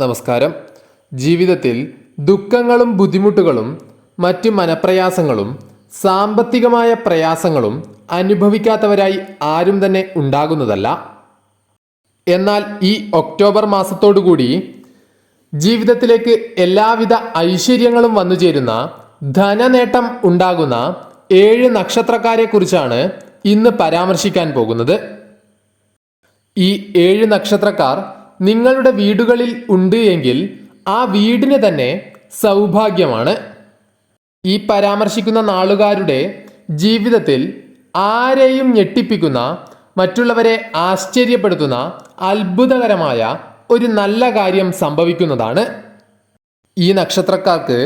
നമസ്കാരം. ജീവിതത്തിൽ ദുഃഖങ്ങളും ബുദ്ധിമുട്ടുകളും മറ്റു മനപ്രയാസങ്ങളും സാമ്പത്തികമായ പ്രയാസങ്ങളും അനുഭവിക്കാത്തവരായി ആരും തന്നെ ഉണ്ടാകുന്നതല്ല. എന്നാൽ ഈ ഒക്ടോബർ മാസത്തോടുകൂടി ജീവിതത്തിലേക്ക് എല്ലാവിധ ഐശ്വര്യങ്ങളും വന്നു ചേരുന്ന ധനനേട്ടം ഉണ്ടാകുന്ന ഏഴ് നക്ഷത്രക്കാരെ കുറിച്ചാണ് ഇന്ന് പരാമർശിക്കാൻ പോകുന്നത്. ഈ ഏഴ് നക്ഷത്രക്കാർ നിങ്ങളുടെ വീടുകളിൽ ഉണ്ട് എങ്കിൽ ആ വീടിന് തന്നെ സൗഭാഗ്യമാണ്. ഈ പരാമർശിക്കുന്ന നാളുകാരുടെ ജീവിതത്തിൽ ആരെയും ഞെട്ടിപ്പിക്കുന്ന മറ്റുള്ളവരെ ആശ്ചര്യപ്പെടുത്തുന്ന അത്ഭുതകരമായ ഒരു നല്ല കാര്യം സംഭവിക്കുന്നതാണ്. ഈ നക്ഷത്രക്കാർക്ക്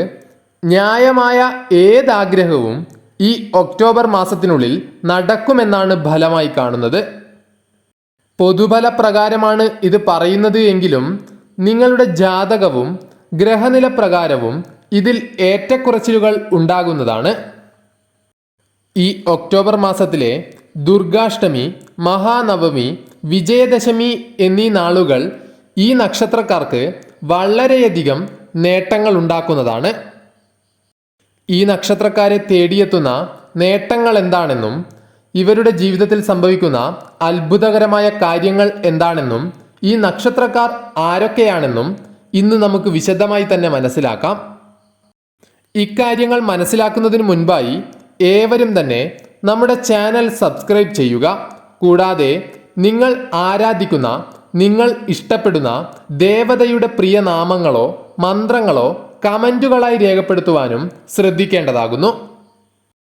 ന്യായമായ ഏതാഗ്രഹവും ഈ ഒക്ടോബർ മാസത്തിനുള്ളിൽ നടക്കുമെന്നാണ് ഫലമായി കാണുന്നത്. പൊതുഫല പ്രകാരമാണ് ഇത് പറയുന്നത് എങ്കിലും നിങ്ങളുടെ ജാതകവും ഗ്രഹനില പ്രകാരവും ഇതിൽ ഏറ്റക്കുറച്ചിലുകൾ ഉണ്ടാകുന്നതാണ്. ഈ ഒക്ടോബർ മാസത്തിലെ ദുർഗാഷ്ടമി മഹാനവമി വിജയദശമി എന്നീ നാളുകൾ ഈ നക്ഷത്രക്കാർക്ക് വളരെയധികം നേട്ടങ്ങൾ ഉണ്ടാക്കുന്നതാണ്. ഈ നക്ഷത്രക്കാരെ തേടിയെത്തുന്ന നേട്ടങ്ങൾ എന്താണെന്നും ഇവരുടെ ജീവിതത്തിൽ സംഭവിക്കുന്ന അത്ഭുതകരമായ കാര്യങ്ങൾ എന്താണെന്നും ഈ നക്ഷത്രക്കാർ ആരൊക്കെയാണെന്നും ഇന്ന് നമുക്ക് വിശദമായി തന്നെ മനസ്സിലാക്കാം. ഇക്കാര്യങ്ങൾ മനസ്സിലാക്കുന്നതിന് മുൻപായി ഏവരും തന്നെ നമ്മുടെ ചാനൽ സബ്സ്ക്രൈബ് ചെയ്യുക. കൂടാതെ നിങ്ങൾ ആരാധിക്കുന്ന നിങ്ങൾ ഇഷ്ടപ്പെടുന്ന ദേവതയുടെ പ്രിയ നാമങ്ങളോ മന്ത്രങ്ങളോ കമന്റുകളായി രേഖപ്പെടുത്തുവാനും ശ്രദ്ധിക്കേണ്ടതാകുന്നു.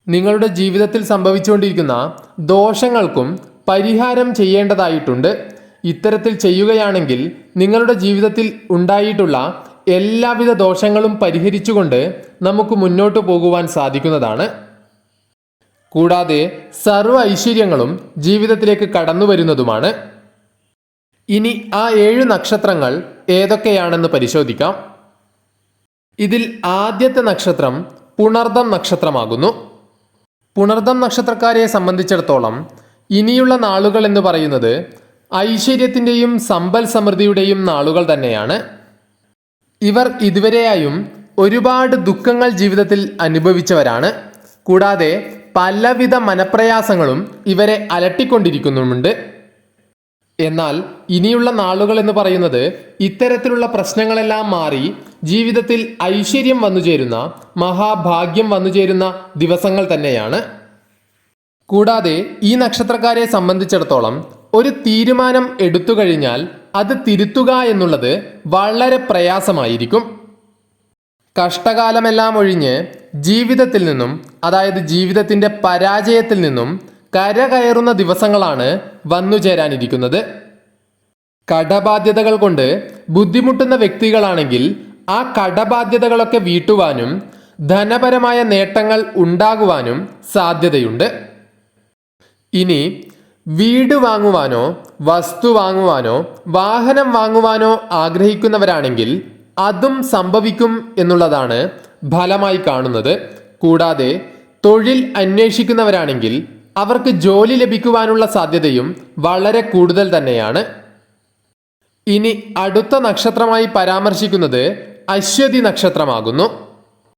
നിങ്ങളുടെ ജീവിതത്തിൽ സംഭവിച്ചുകൊണ്ടിരിക്കുന്ന ദോഷങ്ങൾക്കും പരിഹാരം ചെയ്യേണ്ടതായിട്ടുണ്ട്. ഇത്തരത്തിൽ ചെയ്യുകയാണെങ്കിൽ നിങ്ങളുടെ ജീവിതത്തിൽ ഉണ്ടായിട്ടുള്ള എല്ലാവിധ ദോഷങ്ങളും പരിഹരിച്ചുകൊണ്ട് നമുക്ക് മുന്നോട്ട് പോകുവാൻ സാധിക്കുന്നതാണ്. കൂടാതെ സർവ ഐശ്വര്യങ്ങളും ജീവിതത്തിലേക്ക് കടന്നു വരുന്നതുമാണ്. ഇനി ആ ഏഴ് നക്ഷത്രങ്ങൾ ഏതൊക്കെയാണെന്ന് പരിശോധിക്കാം. ഇതിൽ ആദ്യത്തെ നക്ഷത്രം പുണർദം നക്ഷത്രമാകുന്നു. പുണർദം നക്ഷത്രക്കാരെ സംബന്ധിച്ചിടത്തോളം ഇനിയുള്ള നാളുകൾ എന്ന് പറയുന്നത് ഐശ്വര്യത്തിന്റെയും സമ്പൽ സമൃദ്ധിയുടെയും നാളുകൾ തന്നെയാണ്. ഇവർ ഇതുവരെയായും ഒരുപാട് ദുഃഖങ്ങൾ ജീവിതത്തിൽ അനുഭവിച്ചവരാണ്. കൂടാതെ പലവിധ മനപ്രയാസങ്ങളും ഇവരെ അലട്ടിക്കൊണ്ടിരിക്കുന്നുമുണ്ട്. എന്നാൽ ഇനിയുള്ള നാളുകൾ എന്ന് പറയുന്നത് ഇത്തരത്തിലുള്ള പ്രശ്നങ്ങളെല്ലാം മാറി ജീവിതത്തിൽ ഐശ്വര്യം വന്നു ചേരുന്ന മഹാഭാഗ്യം വന്നു ചേരുന്ന ദിവസങ്ങൾ തന്നെയാണ്. കൂടാതെ ഈ നക്ഷത്രക്കാരെ സംബന്ധിച്ചിടത്തോളം ഒരു തീരുമാനം എടുത്തു കഴിഞ്ഞാൽ അത് തിരുത്തുക എന്നുള്ളത് വളരെ പ്രയാസമായിരിക്കും. കഷ്ടകാലമെല്ലാം ഒഴിഞ്ഞ് ജീവിതത്തിൽ നിന്നും അതായത് ജീവിതത്തിന്റെ പരാജയത്തിൽ നിന്നും കരകയറുന്ന ദിവസങ്ങളാണ് വന്നു ചേരാനിരിക്കുന്നത് കടബാധ്യതകൾ കൊണ്ട് ബുദ്ധിമുട്ടുന്ന വ്യക്തികളാണെങ്കിൽ ആ കടബാധ്യതകളൊക്കെ വീട്ടുവാനും ധനപരമായ നേട്ടങ്ങൾ ഉണ്ടാകുവാനും സാധ്യതയുണ്ട്. ഇനി വീട് വാങ്ങുവാനോ വസ്തു വാങ്ങുവാനോ വാഹനം വാങ്ങുവാനോ ആഗ്രഹിക്കുന്നവരാണെങ്കിൽ അതും സംഭവിക്കും എന്നുള്ളതാണ് ഫലമായി കാണുന്നത്. കൂടാതെ തൊഴിൽ അന്വേഷിക്കുന്നവരാണെങ്കിൽ അവർക്ക് ജോലി ലഭിക്കുവാനുള്ള സാധ്യതയും വളരെ കൂടുതൽ തന്നെയാണ്. ഇനി അടുത്ത നക്ഷത്രമായി പരാമർശിക്കുന്നത് അശ്വതി നക്ഷത്രമാകുന്നു.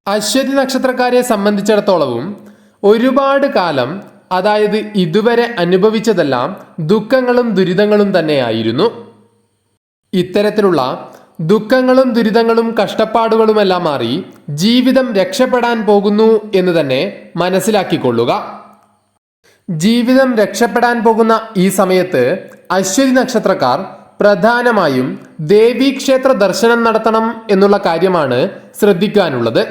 അശ്വതി നക്ഷത്രക്കാരെ സംബന്ധിച്ചിടത്തോളവും ഒരുപാട് കാലം അതായത് ഇതുവരെ അനുഭവിച്ചതെല്ലാം ദുഃഖങ്ങളും ദുരിതങ്ങളും തന്നെയായിരുന്നു. ഇത്തരത്തിലുള്ള ദുഃഖങ്ങളും ദുരിതങ്ങളും കഷ്ടപ്പാടുകളുമെല്ലാം മാറി ജീവിതം രക്ഷപ്പെടാൻ പോകുന്നു എന്ന് തന്നെ മനസ്സിലാക്കിക്കൊള്ളുക. ജീവിതം രക്ഷപ്പെടാൻ പോകുന്ന ഈ സമയത്ത് അശ്വതി നക്ഷത്രക്കാർ പ്രധാനമായും ദേവീക്ഷേത്ര ദർശനം നടത്തണം എന്നുള്ള കാര്യമാണ് ശ്രദ്ധിക്കാനുള്ളത്.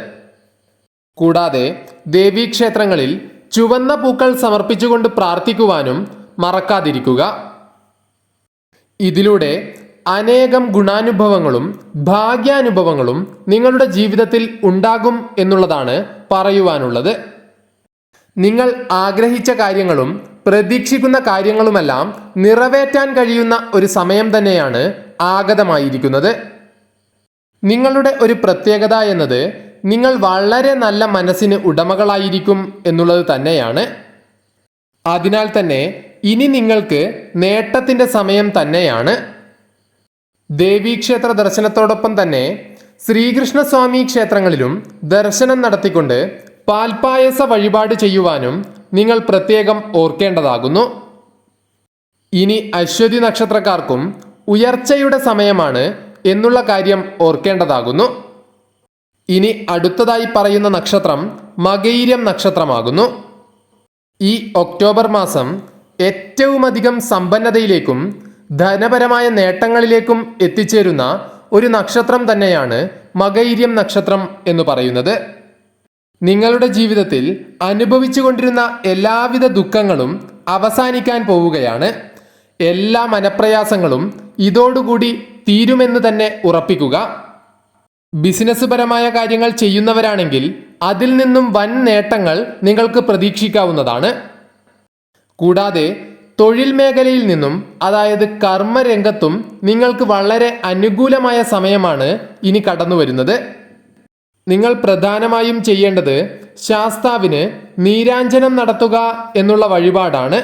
കൂടാതെ ദേവീക്ഷേത്രങ്ങളിൽ ചുവന്ന പൂക്കൾ സമർപ്പിച്ചുകൊണ്ട് പ്രാർത്ഥിക്കുവാനും മറക്കാതിരിക്കുക. ഇതിലൂടെ അനേകം ഗുണാനുഭവങ്ങളും ഭാഗ്യാനുഭവങ്ങളും നിങ്ങളുടെ ജീവിതത്തിൽ ഉണ്ടാകും എന്നുള്ളതാണ് പറയുവാനുള്ളത്. നിങ്ങൾ ആഗ്രഹിച്ച കാര്യങ്ങളും പ്രതീക്ഷിക്കുന്ന കാര്യങ്ങളുമെല്ലാം നിറവേറ്റാൻ കഴിയുന്ന ഒരു സമയം തന്നെയാണ് ആഗതമായിരിക്കുന്നത്. നിങ്ങളുടെ ഒരു പ്രത്യേകത എന്നത് നിങ്ങൾ വളരെ നല്ല മനസ്സിന് ഉടമകളായിരിക്കും എന്നുള്ളത് തന്നെയാണ്. അതിനാൽ തന്നെ ഇനി നിങ്ങൾക്ക് നേട്ടത്തിന്റെ സമയം തന്നെയാണ്. ദേവീക്ഷേത്ര ദർശനത്തോടൊപ്പം തന്നെ ശ്രീകൃഷ്ണസ്വാമി ക്ഷേത്രങ്ങളിലും ദർശനം നടത്തിക്കൊണ്ട് പാൽപ്പായസ വഴിപാട് ചെയ്യുവാനും നിങ്ങൾ പ്രത്യേകം ഓർക്കേണ്ടതാകുന്നു. ഇനി അശ്വതി നക്ഷത്രക്കാർക്കും ഉയർച്ചയുടെ സമയമാണ് എന്നുള്ള കാര്യം ഓർക്കേണ്ടതാകുന്നു. ഇനി അടുത്തതായി പറയുന്ന നക്ഷത്രം മകൈര്യം നക്ഷത്രമാകുന്നു. ഈ ഒക്ടോബർ മാസം ഏറ്റവുമധികം സമ്പന്നതയിലേക്കും ധനപരമായ നേട്ടങ്ങളിലേക്കും എത്തിച്ചേരുന്ന ഒരു നക്ഷത്രം തന്നെയാണ് മകൈര്യം നക്ഷത്രം എന്ന് പറയുന്നത്. നിങ്ങളുടെ ജീവിതത്തിൽ അനുഭവിച്ചുകൊണ്ടിരുന്ന എല്ലാവിധ ദുഃഖങ്ങളും അവസാനിക്കാൻ പോവുകയാണ്. എല്ലാ മനപ്രയാസങ്ങളും ഇതോടുകൂടി തീരുമെന്ന് തന്നെ ഉറപ്പിക്കുക. ബിസിനസ് പരമായ കാര്യങ്ങൾ ചെയ്യുന്നവരാണെങ്കിൽ അതിൽ നിന്നും വൻ നേട്ടങ്ങൾ നിങ്ങൾക്ക് പ്രതീക്ഷിക്കാവുന്നതാണ്. കൂടാതെ തൊഴിൽ മേഖലയിൽ നിന്നും അതായത് കർമ്മരംഗത്തും നിങ്ങൾക്ക് വളരെ അനുകൂലമായ സമയമാണ് ഇനി കടന്നു വരുന്നത് നിങ്ങൾ പ്രധാനമായും ചെയ്യേണ്ടത് ശാസ്താവിന് നീരാഞ്ജനം നടത്തുക എന്നുള്ള വഴിപാടാണ്.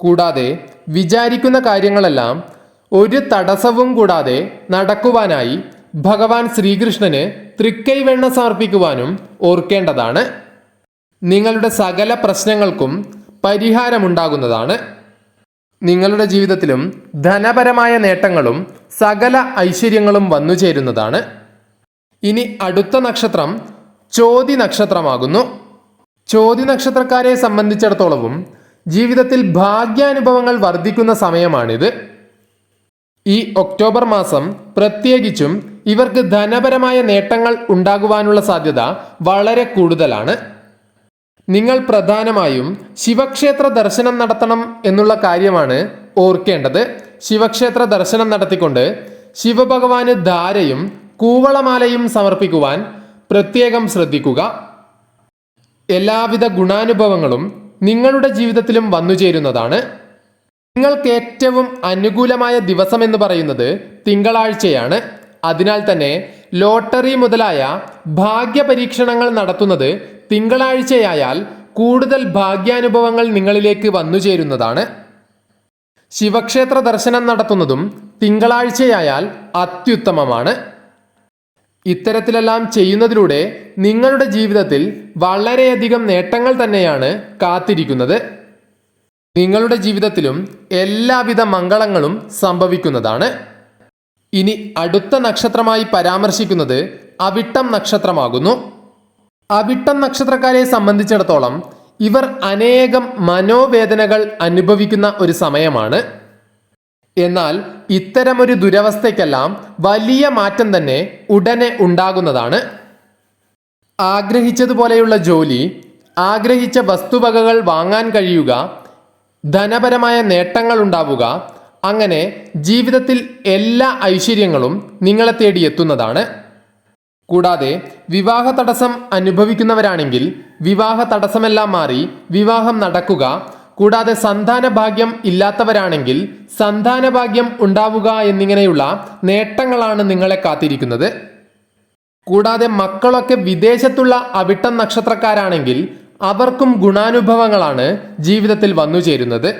കൂടാതെ വിചാരിക്കുന്ന കാര്യങ്ങളെല്ലാം ഒരു തടസ്സവും കൂടാതെ നടക്കുവാനായി ഭഗവാൻ ശ്രീകൃഷ്ണന് തൃക്കൈവെണ്ണ സമർപ്പിക്കുവാനും ഓർക്കേണ്ടതാണ്. നിങ്ങളുടെ സകല പ്രശ്നങ്ങൾക്കും പരിഹാരമുണ്ടാകുന്നതാണ്. നിങ്ങളുടെ ജീവിതത്തിലും ധനപരമായ നേട്ടങ്ങളും സകല ഐശ്വര്യങ്ങളും വന്നു ചേരുന്നതാണ് ഇനി അടുത്ത നക്ഷത്രം ചോതി നക്ഷത്രമാകുന്നു. ചോതി നക്ഷത്രക്കാരെ സംബന്ധിച്ചിടത്തോളവും ജീവിതത്തിൽ ഭാഗ്യാനുഭവങ്ങൾ വർദ്ധിക്കുന്ന സമയമാണിത്. ഈ ഒക്ടോബർ മാസം പ്രത്യേകിച്ചും ഇവർക്ക് ധനപരമായ നേട്ടങ്ങൾ ഉണ്ടാകുവാനുള്ള സാധ്യത വളരെ കൂടുതലാണ്. നിങ്ങൾ പ്രധാനമായും ശിവക്ഷേത്ര ദർശനം നടത്തണം എന്നുള്ള കാര്യമാണ് ഓർക്കേണ്ടത്. ശിവക്ഷേത്ര ദർശനം നടത്തിക്കൊണ്ട് ശിവഭഗവാന് ധാരയും കൂവളമാലയും സമർപ്പിക്കുവാൻ പ്രത്യേകം ശ്രദ്ധിക്കുക. എല്ലാവിധ ഗുണാനുഭവങ്ങളും നിങ്ങളുടെ ജീവിതത്തിലും വന്നുചേരുന്നതാണ് നിങ്ങൾക്ക് ഏറ്റവും അനുകൂലമായ ദിവസം എന്ന് പറയുന്നത് തിങ്കളാഴ്ചയാണ്. അതിനാൽ തന്നെ ലോട്ടറി മുതലായ ഭാഗ്യ പരീക്ഷണങ്ങൾ നടത്തുന്നത് തിങ്കളാഴ്ചയായാൽ കൂടുതൽ ഭാഗ്യാനുഭവങ്ങൾ നിങ്ങളിലേക്ക് വന്നു ചേരുന്നതാണ്. ശിവക്ഷേത്ര ദർശനം നടത്തുന്നതും തിങ്കളാഴ്ചയായാൽ അത്യുത്തമമാണ്. ഇത്തരത്തിലെല്ലാം ചെയ്യുന്നതിലൂടെ നിങ്ങളുടെ ജീവിതത്തിൽ വളരെയധികം നേട്ടങ്ങൾ തന്നെയാണ് കാത്തിരിക്കുന്നത്. നിങ്ങളുടെ ജീവിതത്തിലും എല്ലാവിധ മംഗളങ്ങളും സംഭവിക്കുന്നതാണ്. ഇനി അടുത്ത നക്ഷത്രമായി പരാമർശിക്കുന്നത് അവിട്ടം നക്ഷത്രമാകുന്നു. അവിട്ടം നക്ഷത്രക്കാരെ സംബന്ധിച്ചിടത്തോളം ഇവർ അനേകം മനോവേദനകൾ അനുഭവിക്കുന്ന ഒരു സമയമാണ്. എന്നാൽ ഇത്തരമൊരു ദുരവസ്ഥയ്ക്കെല്ലാം വലിയ മാറ്റം തന്നെ ഉടനെ ഉണ്ടാകുന്നതാണ്. ആഗ്രഹിച്ചതുപോലെയുള്ള ജോലി ആഗ്രഹിച്ച വസ്തുവകകൾ വാങ്ങാൻ കഴിയുക ധനപരമായ നേട്ടങ്ങൾ ഉണ്ടാവുക അങ്ങനെ ജീവിതത്തിൽ എല്ലാ ഐശ്വര്യങ്ങളും നിങ്ങളെ തേടി എത്തുന്നതാണ്. കൂടാതെ വിവാഹ തടസ്സം അനുഭവിക്കുന്നവരാണെങ്കിൽ വിവാഹ തടസ്സമെല്ലാം മാറി വിവാഹം നടക്കുക കൂടാതെ സന്താന ഭാഗ്യം ഇല്ലാത്തവരാണെങ്കിൽ സന്താന ഭാഗ്യം ഉണ്ടാവുക എന്നിങ്ങനെയുള്ള നേട്ടങ്ങളാണ് നിങ്ങളെ കാത്തിരിക്കുന്നത്. കൂടാതെ മക്കളൊക്കെ വിദേശത്തുള്ള അവിട്ടം നക്ഷത്രക്കാരാണെങ്കിൽ അവർക്കും ഗുണാനുഭവങ്ങളാണ് ജീവിതത്തിൽ വന്നു ചേരുന്നത്.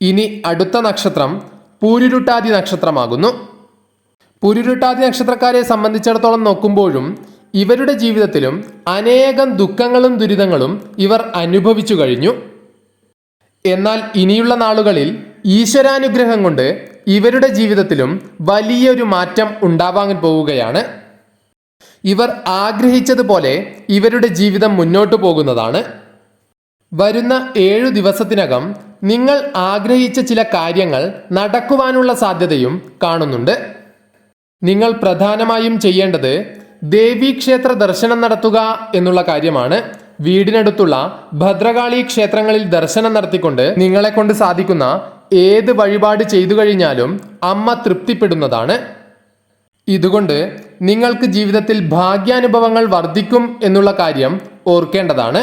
ഇനി അടുത്ത നക്ഷത്രം പൂരുരുട്ടാതി നക്ഷത്രമാകുന്നു. പുരുരുട്ടാതി നക്ഷത്രക്കാരെ സംബന്ധിച്ചിടത്തോളം നോക്കുമ്പോഴും ഇവരുടെ ജീവിതത്തിലും അനേകം ദുഃഖങ്ങളും ദുരിതങ്ങളും ഇവർ അനുഭവിച്ചു കഴിഞ്ഞു. എന്നാൽ ഇനിയുള്ള നാളുകളിൽ ഈശ്വരാനുഗ്രഹം കൊണ്ട് ഇവരുടെ ജീവിതത്തിലും വലിയൊരു മാറ്റം ഉണ്ടാവാൻ പോവുകയാണ്. ഇവർ ആഗ്രഹിച്ചതുപോലെ ഇവരുടെ ജീവിതം മുന്നോട്ടു പോകുന്നതാണ്. വരുന്ന ഏഴു ദിവസത്തിനകം നിങ്ങൾ ആഗ്രഹിച്ച ചില കാര്യങ്ങൾ നടക്കുവാനുള്ള സാധ്യതയും കാണുന്നുണ്ട്. നിങ്ങൾ പ്രധാനമായും ചെയ്യേണ്ടത് ദേവീക്ഷേത്ര ദർശനം നടത്തുക എന്നുള്ള കാര്യമാണ്. വീടിനടുത്തുള്ള ഭദ്രകാളി ക്ഷേത്രങ്ങളിൽ ദർശനം നടത്തിക്കൊണ്ട് നിങ്ങളെ കൊണ്ട് സാധിക്കുന്ന ഏത് വഴിപാട് ചെയ്തു കഴിഞ്ഞാലും അമ്മ തൃപ്തിപ്പെടുന്നതാണ്. ഇതുകൊണ്ട് നിങ്ങൾക്ക് ജീവിതത്തിൽ ഭാഗ്യാനുഭവങ്ങൾ വർദ്ധിക്കും എന്നുള്ള കാര്യം ഓർക്കേണ്ടതാണ്.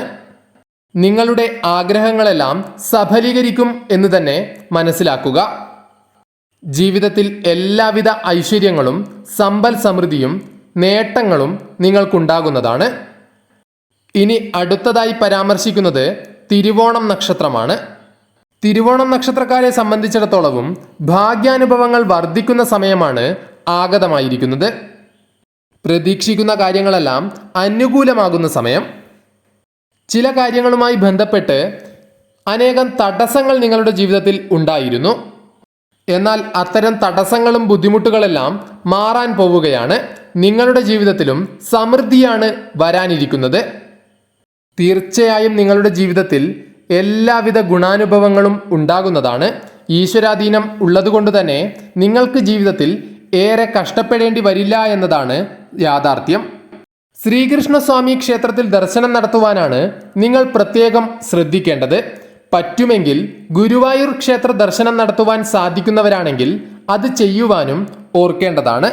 നിങ്ങളുടെ ആഗ്രഹങ്ങളെല്ലാം സഫലീകരിക്കും എന്ന് തന്നെ മനസ്സിലാക്കുക. ജീവിതത്തിൽ എല്ലാവിധ ഐശ്വര്യങ്ങളും സമ്പൽ സമൃദ്ധിയും നേട്ടങ്ങളും നിങ്ങൾക്കുണ്ടാകുന്നതാണ്. ഇനി അടുത്തതായി പരാമർശിക്കുന്നത് തിരുവോണം നക്ഷത്രമാണ്. തിരുവോണം നക്ഷത്രക്കാരെ സംബന്ധിച്ചിടത്തോളവും ഭാഗ്യാനുഭവങ്ങൾ വർദ്ധിക്കുന്ന സമയമാണ് ആഗതമായിരിക്കുന്നത്. പ്രതീക്ഷിക്കുന്ന കാര്യങ്ങളെല്ലാം അനുകൂലമാകുന്ന സമയം. ചില കാര്യങ്ങളുമായി ബന്ധപ്പെട്ട് അനേകം തടസ്സങ്ങൾ നിങ്ങളുടെ ജീവിതത്തിൽ ഉണ്ടായിരുന്നു. എന്നാൽ അത്തരം തടസ്സങ്ങളും ബുദ്ധിമുട്ടുകളെല്ലാം മാറാൻ പോവുകയാണ്. നിങ്ങളുടെ ജീവിതത്തിലും സമൃദ്ധിയാണ് വരാനിരിക്കുന്നത്. തീർച്ചയായും നിങ്ങളുടെ ജീവിതത്തിൽ എല്ലാവിധ ഗുണാനുഭവങ്ങളും ഉണ്ടാകുന്നതാണ്. ഈശ്വരാധീനം ഉള്ളതുകൊണ്ട് തന്നെ നിങ്ങൾക്ക് ജീവിതത്തിൽ ഏറെ കഷ്ടപ്പെടേണ്ടി വരില്ല എന്നതാണ് യാഥാർത്ഥ്യം. ശ്രീകൃഷ്ണസ്വാമി ക്ഷേത്രത്തിൽ ദർശനം നടത്തുവാനാണ് നിങ്ങൾ പ്രത്യേകം ശ്രദ്ധിക്കേണ്ടത്. പറ്റുമെങ്കിൽ ഗുരുവായൂർ ക്ഷേത്ര ദർശനം നടത്തുവാൻ സാധിക്കുന്നവരാണെങ്കിൽ അത് ചെയ്യുവാനും ഓർക്കേണ്ടതാണ്.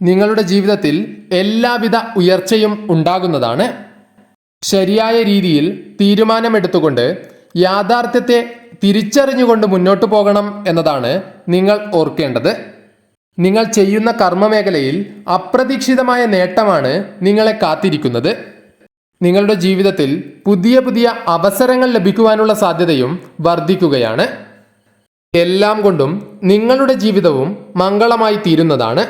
നിങ്ങളുടെ ജീവിതത്തിൽ എല്ലാവിധ ഉയർച്ചയും ഉണ്ടാകുന്നതാണ്. ശരിയായ രീതിയിൽ തീരുമാനമെടുത്തുകൊണ്ട് യാഥാർത്ഥ്യത്തെ തിരിച്ചറിഞ്ഞുകൊണ്ട് മുന്നോട്ട് പോകണം എന്നതാണ് നിങ്ങൾ ഓർക്കേണ്ടത്. നിങ്ങൾ ചെയ്യുന്ന കർമ്മമേഖലയിൽ അപ്രതീക്ഷിതമായ നേട്ടമാണ് നിങ്ങളെ കാത്തിരിക്കുന്നത്. നിങ്ങളുടെ ജീവിതത്തിൽ പുതിയ പുതിയ അവസരങ്ങൾ ലഭിക്കുവാനുള്ള സാധ്യതയും വർദ്ധിക്കുകയാണ്. എല്ലാം കൊണ്ടും നിങ്ങളുടെ ജീവിതവും മംഗളമായി തീരുന്നതാണ്.